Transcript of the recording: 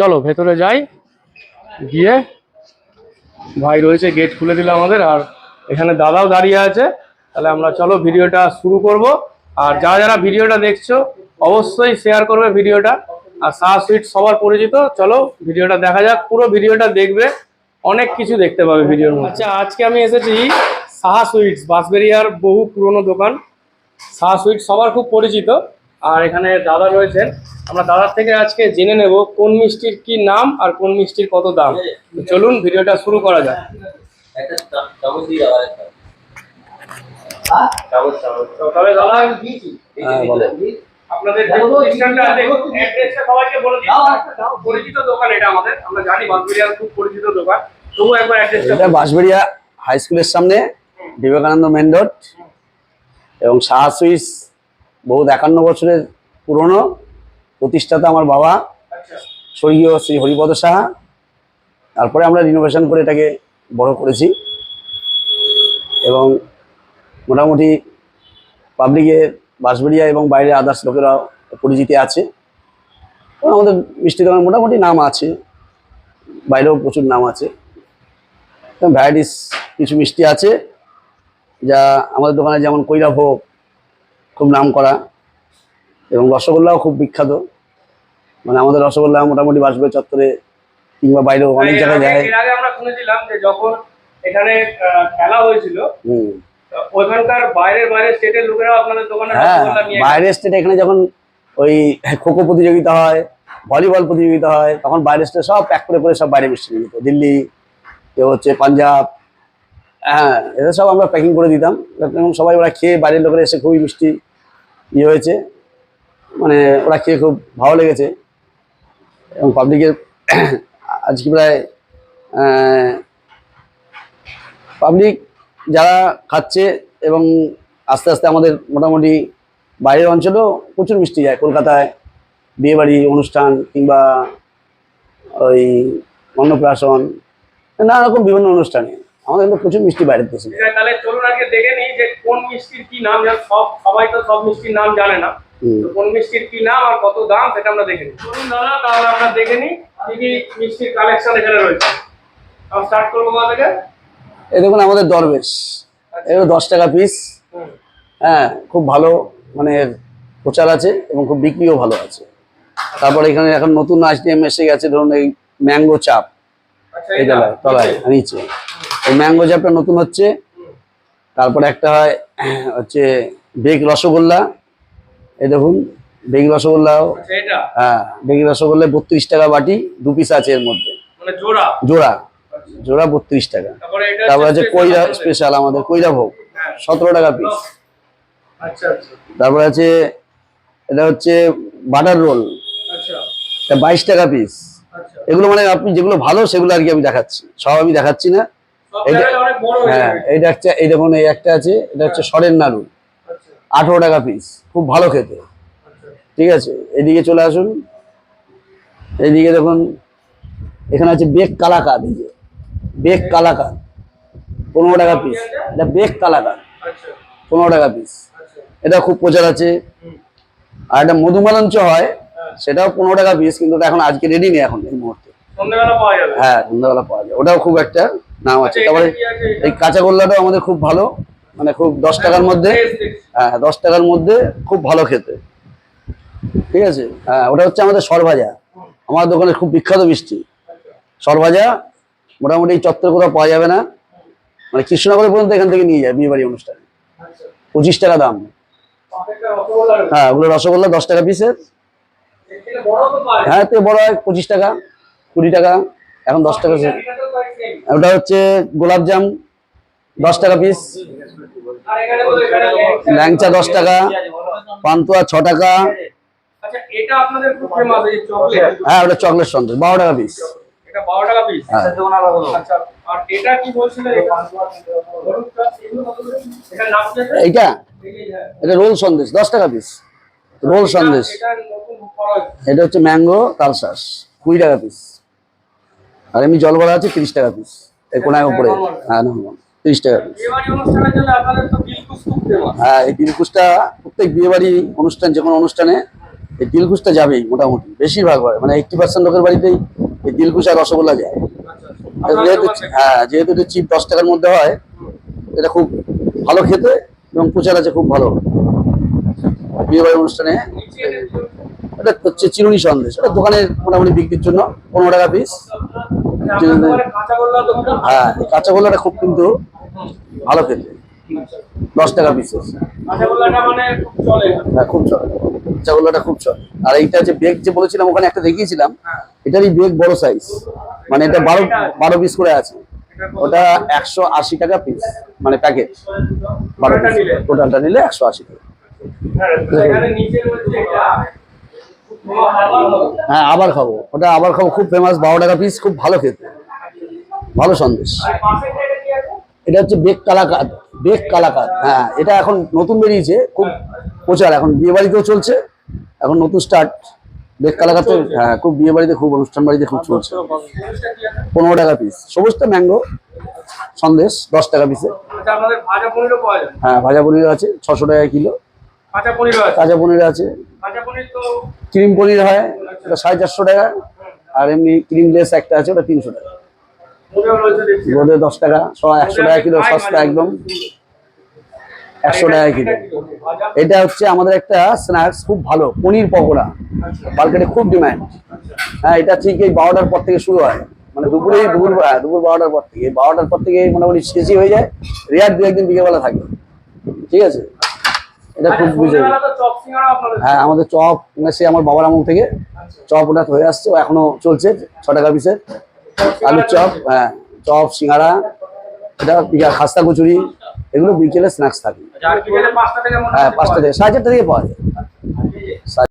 চলো, ভেতরে যাই, গিয়ে ভাই রয়েছে গেট খুলে দিল আমাদের, আর এখানে দাদাও দাঁড়িয়ে আছে। তাহলে আমরা চলো, ভিডিওটা শুরু করব। আর যারা যারা ভিডিওটা দেখছ, অবশ্যই শেয়ার করবে ভিডিওটা। আর সাহা সুইট সবার পরিচিত, চলো, ভিডিওটা দেখা যাক, পুরো ভিডিওটা দেখবে, অনেক কিছু দেখতে পাবে ভিডিওর মধ্যে। আচ্ছা আজকে আমি এসেছি সাহা সুইটস বাঁশবেরিয়ার বহু পুরনো দোকান। সাহা সুইট সবার খুব পরিচিত। আর এখানে দাদা রয়েছেন। আমরা দাদার থেকে আজকে জেনে নেব কোন মিষ্টির কি নাম আর কোন মিষ্টির কত দাম। চলুন ভিডিওটা শুরু করা যাক। একটা চা- চামচ দিয়ে আবার একটা। চামচ, চামচ। তো তবে দাদা এই যে বলো। ভিতরে- আপনাদের যে প্রতিষ্ঠানটা আছে অ্যাড্রেসটা সবাইকে বলে দিই। পরিচিত দোকান এটা আমাদের। আমরা জানি বাঁশবেরিয়ার খুব পরিচিত দোকান। তবু একবার অ্যাড্রেসটা বাঁশবেড়িয়া হাই স্কুলের সামনে বিবেকানন্দ মেন রোড এবং সাহা সুইস বহু একান্ন বছরের পুরনো প্রতিষ্ঠাতা আমার বাবা, স্বর্গীয় শ্রী হরিপদ সাহা। তারপরে আমরা রিনোভেশন করে এটাকে বড় করেছি। এবং মোটামুটি পাবলিকের বাঁশবেড়িয়া এবং বাইরে আদার্স লোকেরা পরিচিতি আছে। আমাদের মিষ্টি দোকান মোটামুটি নাম আছে। বাইরেও প্রচুর নাম আছে। ভ্যারাইটিস কিছু মিষ্টি আছে। যা আমাদের দোকানে যেমন কৈরাভোগ খুব নাম করা এবং রসগোল্লাও খুব বিখ্যাত। মানে আমাদের রসগোল্লা মোটামুটি বাসবে চত্বরে কিংবা বাইরেও অনেক জায়গায় যায়। এর আগে আমরা শুনেছিলাম যে যখন এখানে খেলা হয়েছিল ওইখানকার বাইরের বাইরের স্টেটের লোকেরা আপনাদের দোকানে হ্যাঁ রসগোল্লা নিয়ে বাইরের স্টেটে এখানে যখন ওই খোখো প্রতিযোগিতা হয় ভলিবল প্রতিযোগিতা হয় তখন বাইরের স্টেটে সব প্যাক করে করে সব বাইরে মিষ্টি নিয়ে যেত। দিল্লি হচ্ছে পাঞ্জাব হ্যাঁ এদের সব আমরা প্যাকিং করে দিতাম। এবং সবাই ওরা খেয়ে বাইরের লোকেরা এসে খুবই মিষ্টি ইয়ে হয়েছে। মানে ওরা খেয়ে খুব ভালো লেগেছে। এবং পাবলিকের আজকে প্রায় পাবলিক যারা খাচ্ছে এবং আস্তে আস্তে আমাদের মোটামুটি বাইরের অঞ্চলেও প্রচুর মিষ্টি যায়। কলকাতায় বিয়েবাড়ি অনুষ্ঠান কিংবা ওই অন্নপ্রাশন, নানা রকম বিভিন্ন অনুষ্ঠানে। আমাদের কিন্তু প্রচুর মিষ্টি বাইরের দেশে তাহলে চলুন আগে দেখে নিই যে কোন মিষ্টির কি নাম জান সব সবাই তো সব মিষ্টির নাম জানে না। কোন মিষ্টির কি নাম আর কত দাম সেটা আমরা দেখে নিই। চলুন দাদা তাহলে আমরা দেখে নিই কি কি মিষ্টির কালেকশন এখানে রয়েছে। আমরা স্টার্ট করব কোথা থেকে? এই দেখুন আমাদের দরবেশ। এগুলো দশ টাকা পিস হ্যাঁ খুব ভালো মানে প্রচার আছে এবং খুব বিক্রিও ভালো আছে। তারপরে এখানে এখন নতুন আইটেম এসে গেছে ধরুন এই ম্যাঙ্গো চাপ। আচ্ছা এই তলায় নিচে। এই ম্যাঙ্গো চাপটা নতুন হচ্ছে। তারপরে একটা হয় হচ্ছে বেগ রসগোল্লা। এই দেখুন বেগ রসগোল্লাও হ্যাঁ বেগ রসগোল্লা বত্রিশ টাকা বাটি দু পিস আছে এর মধ্যে। মানে জোড়া? জোড়া বত্রিশ টাকা। তারপরে আছে কইরা স্পেশাল আমাদের কইরা ভোগ হ্যাঁ। সতেরো টাকা পিস আচ্ছা আচ্ছা। তারপরে আছে এটা হচ্ছে বাটার রোল আচ্ছা। এটা বাইশ টাকা পিস এগুলো মানে আপনি যেগুলো ভালো সেগুলো আর কি আমি দেখাচ্ছি সব আমি দেখাচ্ছি না। হয়ে হ্যাঁ একটা এই দেখুন এই একটা আছে এটা হচ্ছে সরের নাড়ু। আচ্ছা। আঠেরো টাকা পিস খুব ভালো খেতে। আচ্ছা। ঠিক আছে এদিকে চলে আসুন। এইদিকে দেখুন এখানে আছে বেগ কালাকাদ এই যে বেগ কালাকাদ পনেরো টাকা পিস এটা বেগ কালাকাদ আচ্ছা। পনেরো টাকা পিস এটা খুব প্রচার আছে। আর একটা মধুমালঞ্চ হয় হ্যাঁ। সেটাও পনেরো টাকা পিস কিন্তু এখন আজকে রেডি নেই এখন এই মুহূর্তে। হ্যাঁ সন্ধ্যাবেলা পাওয়া যায় ওটাও খুব একটা নাম আছে। আচ্ছা, তারপরে? এই কাঁচা গোল্লাটাও আমাদের খুব ভালো মানে খুব দশ টাকার মধ্যে হ্যাঁ দশ টাকার মধ্যে খুব ভালো খেতে। ঠিক আছে? হ্যাঁ ওটা হচ্ছে আমাদের সরভাজা। আমার দোকানে খুব বিখ্যাত মিষ্টি। সরভাজা মোটামুটি চত্বর কোথাও পাওয়া যাবে না। মানে কৃষ্ণনগর পর্যন্ত এখান থেকে নিয়ে যায় বিয়ে বাড়ি অনুষ্ঠানে। পঁচিশ টাকা দাম। হ্যাঁ ওগুলো রসগোল্লা দশ টাকা পিসের। হ্যাঁ তো বড় হয় পঁচিশ টাকা কুড়ি টাকা। এখন দশ টাকা। ওটা হচ্ছে গোলাপজাম দশ টাকা পিস ল্যাংচা। দশ টাকা, পান্তুয়া ছ টাকা। হ্যাঁ ওটা চকলেট সন্দেশ, বারো টাকা পিস এটা 12 টাকা piece। হ্যাঁ? এইটা। এটা রোল সন্দেশ, দশ টাকা পিস রোল সন্দেশ এটা হচ্ছে ম্যাঙ্গো, তালশাস, কুড়ি টাকা পিস আর এমনি জল ভরা আছে তিরিশ টাকা পিস এই কোনায় উপরে। হ্যাঁ তিরিশ টাকা পিস। হ্যাঁ এই দিলকুশটা প্রত্যেক বিয়েবাড়ি অনুষ্ঠান যে কোনো অনুষ্ঠানে এই দিলকুশটা যাবেই মোটামুটি বেশিরভাগ হয়। মানে এইটটি পার্সেন্ট লোকের বাড়িতেই এই দিলকুশ আর রসগোল্লা যায়। যেহেতু হ্যাঁ যেহেতু এটা চিপ দশ টাকার মধ্যে হয় এটা খুব ভালো খেতে এবং প্রচার আছে খুব ভালো। বিয়ে বাড়ির অনুষ্ঠানে এটা এটা হচ্ছে চিরুনি সন্দেশ। এটা দোকানের মোটামুটি বিক্রির জন্য পনেরো টাকা পিস হ্যাঁ এই কাঁচা গোল্লাটা খুব কিন্তু ভালো খেতে দশ টাকা চলে হ্যাঁ খুব চলে। কাঁচা গোল্লাটা খুব চলে। আর এইটা যে বেগ যে বলেছিলাম, ওখানে একটা দেখিয়েছিলাম হ্যাঁ এটারই বেগ বড় সাইজ মানে এটা বারো বারো পিস করে আছে। ওটা একশো আশি টাকা পিস মানে প্যাকেট বারো টোটালটা নিলে? টোটালটা নিলে একশো আশি টাকা। হ্যাঁ আবার খাব। ওটা আবার খাব। খুব ফেমাস বারো টাকা পিস খুব ভালো খেতে। ভালো সন্দেশ। এটা হচ্ছে বেগ কালাকাত বেগ কালাকাত। হ্যাঁ এটা এখন নতুন বেরিয়েছে খুব প্রচার। এখন বিয়ে বাড়িতেও চলছে এখন নতুন স্টার্ট বেগ কালাকাতে হ্যাঁ খুব বিয়ে বাড়িতে খুব অনুষ্ঠান বাড়িতে খুব চলছে। পনেরো টাকা পিস সবুজটা ম্যাঙ্গো সন্দেশ দশ টাকা পিসে আচ্ছা ভাজা পনিরও হ্যাঁ ভাজা পনির আছে ছশো টাকা কিলো। কাঁচা পনিরও পনির আছে ক্রিম পনির হয় ওটা সাড়ে চারশো টাকা আর এমনি ক্রিমলেস একটা আছে ওটা তিনশো টাকা। বোধে দশ টাকা সব একশো টাকা কিলো সস্তা একদম। একশো টাকা কিলো। এটা হচ্ছে আমাদের একটা স্ন্যাক্স খুব ভালো পনির পকোড়া। মার্কেটে খুব ডিমান্ড। হ্যাঁ এটা ঠিক এই বারোটার পর থেকে শুরু হয়। মানে দুপুরে দুপুর হ্যাঁ, দুপুর বারোটার পর থেকে। এই বারোটার পর থেকে মোটামুটি শেষই হয়ে যায়। রেয়ার দু একদিন বিকেলবেলা থাকে ঠিক আছে? এটা খুব বুঝে হ্যাঁ আমাদের চপ সে আমার বাবার আমল থেকে চপ ওটা হয়ে আসছে এখনও চলছে ছ টাকা পিসের আলুর চপ হ্যাঁ চপ সিঙ্গারা এটা খাস্তা কচুরি এগুলো বিকেলে স্ন্যাক্স থাকে। মনে হ্যাঁ পাঁচটা থেকে সাড়ে চারটা থেকে পাওয়া যায়।